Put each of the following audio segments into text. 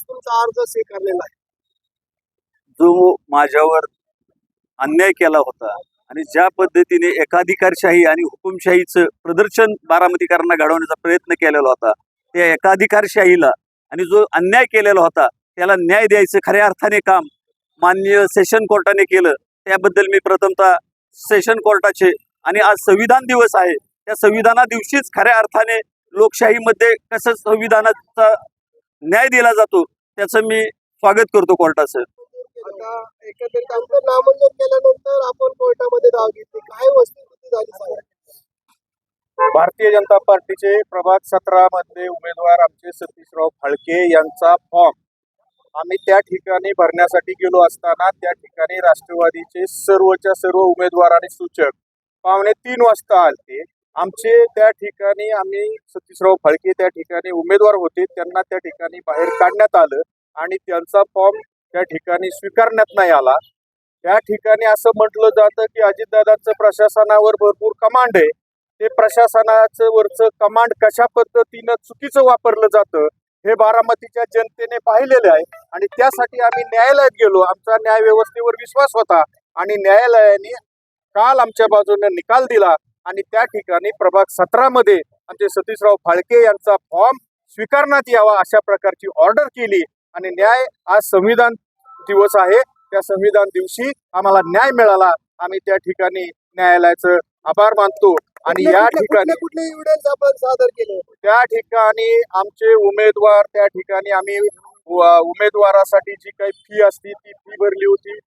आज तुमचा अर्ज स्वीकारलेला आहे. जो माझ्यावर अन्याय केला होता आणि ज्या पद्धतीने एकाधिकारशाही आणि हुकुमशाहीचं प्रदर्शन बारामतीकरांना घडवण्याचा प्रयत्न केलेला होता त्या एकाधिकारशाहीला आणि जो अन्याय केलेला होता त्याला न्याय द्यायचं खऱ्या अर्थाने काम माननीय सेशन कोर्टाने केलं. त्याबद्दल मी प्रथमतः सेशन कोर्टाचे आणि आज संविधान दिवस आहे. त्या संविधाना दिवशीच खऱ्या अर्थाने लोकशाहीमध्ये कसं संविधानाचा न्याय दिला जातो त्याचं मी स्वागत करतो कोर्टाचं. आता एकंदरीत आमचं नामंजूर केल्यानंतर आपण कोर्टामध्ये धाव घेतली. काय वस्तुस्थिती झाली सांगा. भारतीय जनता पार्टीचे प्रभाग सतरा मध्ये उमेदवार आमचे सतीशराव फाळके यांचा फॉर्म आम्ही त्या ठिकाणी भरण्यासाठी गेलो असताना त्या ठिकाणी राष्ट्रवादीचे सर्वच्या सर्व उमेदवार आणि सूचक पावणे तीन वाजता आलते. आमचे त्या ठिकाणी आम्ही सतीशराव फाळके त्या ठिकाणी उमेदवार होते. त्यांना त्या ठिकाणी बाहेर काढण्यात आलं आणि त्यांचा फॉर्म त्या ठिकाणी स्वीकारण्यात नाही आला. त्या ठिकाणी असं म्हटलं जातं की अजितदादांचं प्रशासनावर भरपूर कमांड आहे. ते प्रशासनाचं वरचं कमांड कशा पद्धतीनं चुकीचं वापरलं जातं हे बारामतीच्या जनतेने पाहिलेलं आहे आणि त्यासाठी आम्ही न्यायालयात गेलो. आमचा न्याय व्यवस्थेवर विश्वास होता आणि न्यायालयाने काल आमच्या बाजूने निकाल दिला आणि त्या ठिकाणी प्रभाग सतरा मध्ये आमचे सतीशराव फाळके यांचा फॉर्म स्वीकारण्यात यावा अशा प्रकारची ऑर्डर केली. आणि न्याय आज संविधान दिवस आहे. त्या संविधान दिवशी आम्हाला न्याय मिळाला. आम्ही त्या ठिकाणी न्यायालयाचं आभार मानतो. आणि या ठिकाणी कुठले कुठले एव्हिडन्स आपण सादर केले? त्या ठिकाणी आमचे उमेदवार त्या ठिकाणी आम्ही उमेदवारासाठी जी काही फी असती ती फी भरली होती.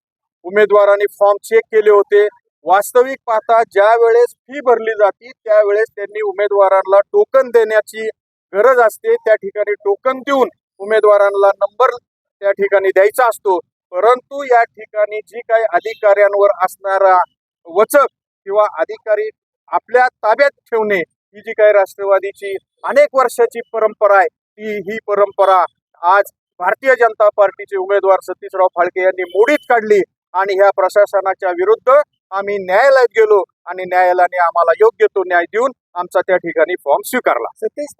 उमेदवारांनी फॉर्म चेक केले होते. वास्तविक पाहता ज्या वेळेस फी भरली जाते त्यावेळेस त्यांनी उमेदवारांना टोकन देण्याची गरज असते. त्या ठिकाणी टोकन देऊन उमेदवारांना नंबर त्या ठिकाणी द्यायचा असतो. परंतु या ठिकाणी जी काही अधिकाऱ्यांवर असणारा वचक किंवा अधिकारी आपल्या ताब्यात ठेवणे ही जी काही राष्ट्रवादीची अनेक वर्षाची परंपरा आहे ती ही परंपरा आज भारतीय जनता पार्टीचे उमेदवार सतीशराव फाळके यांनी मोडीत काढली आणि ह्या प्रशासनाच्या विरुद्ध आम्ही न्यायालयात गेलो आणि न्यायालयाने आम्हाला योग्य तो न्याय देऊन आमचा त्या ठिकाणी फॉर्म स्वीकारला. सतीश